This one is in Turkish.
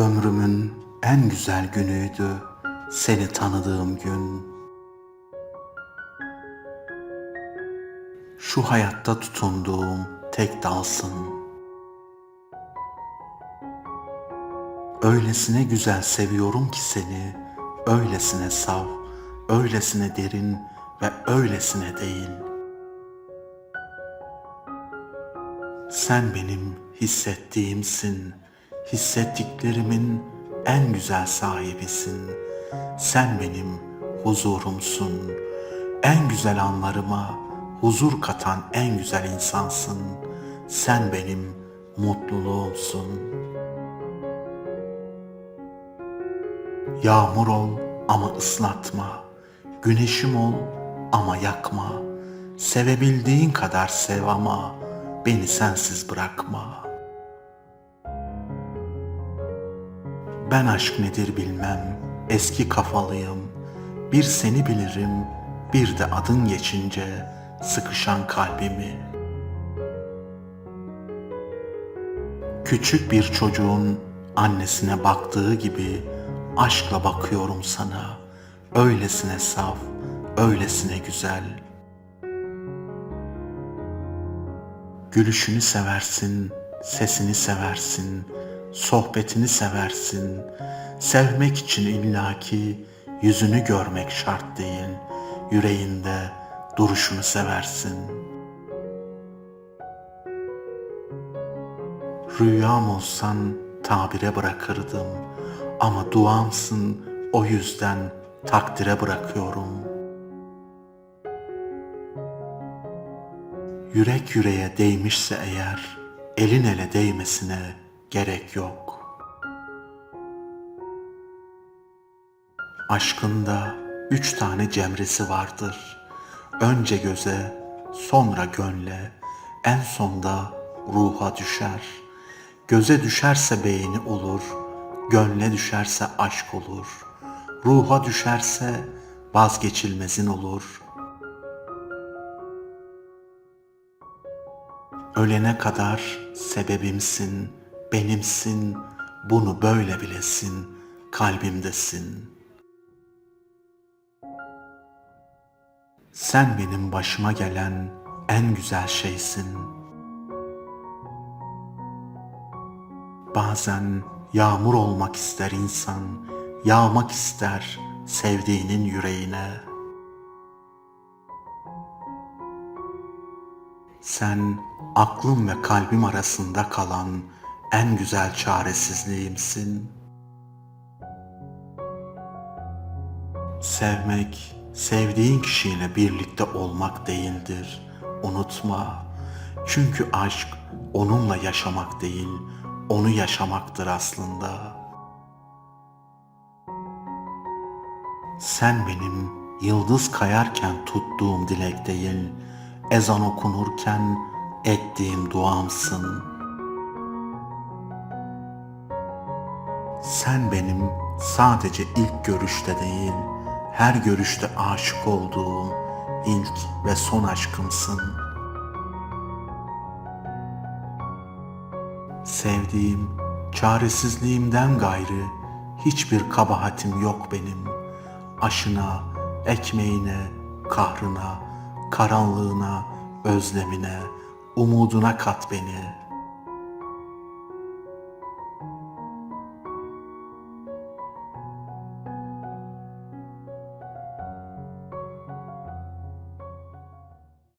Ömrümün en güzel günüydü seni tanıdığım gün. Şu hayatta tutunduğum tek dalsın. Öylesine güzel seviyorum ki seni, öylesine saf, öylesine derin ve öylesine değil. Sen benim hissettiğimsin, hissettiklerimin en güzel sahibisin. Sen benim huzurumsun, en güzel anlarıma huzur katan en güzel insansın. Sen benim mutluluğumsun. Yağmur ol ama ıslatma. Güneşim ol ama yakma. Sevebildiğin kadar sev ama beni sensiz bırakma. Ben aşk nedir bilmem, eski kafalıyım. Bir seni bilirim, bir de adın geçince sıkışan kalbimi. Küçük bir çocuğun annesine baktığı gibi aşkla bakıyorum sana. Öylesine saf, öylesine güzel. Gülüşünü seversin, sesini seversin, sohbetini seversin. Sevmek için illaki yüzünü görmek şart değil. Yüreğinde duruşunu seversin. Rüyam olsan tabire bırakırdım ama duamsın o yüzden takdire bırakıyorum. Yürek yüreğe değmişse eğer elin ele değmesine gerek yok. Aşkında üç tane cemresi vardır. Önce göze, sonra gönle, en sonda ruha düşer. Göze düşerse beğeni olur, gönle düşerse aşk olur. Ruha düşerse vazgeçilmezin olur. Ölene kadar sebebimsin, benimsin, bunu böyle bilesin, kalbimdesin. Sen benim başıma gelen en güzel şeysin. Bazen yağmur olmak ister insan, yağmak ister sevdiğinin yüreğine. Sen aklım ve kalbim arasında kalan en güzel çaresizliğimsin. Sevmek, sevdiğin kişiyle birlikte olmak değildir. Unutma. Çünkü aşk onunla yaşamak değil, onu yaşamaktır aslında. Sen benim yıldız kayarken tuttuğum dilek değil, ezan okunurken ettiğim duamsın. Sen benim sadece ilk görüşte değil, her görüşte aşık olduğum ilk ve son aşkımsın. Sevdiğim, çaresizliğimden gayrı hiçbir kabahatim yok benim. Aşına, ekmeğine, kahrına, karanlığına, özlemine, umuduna kat beni.''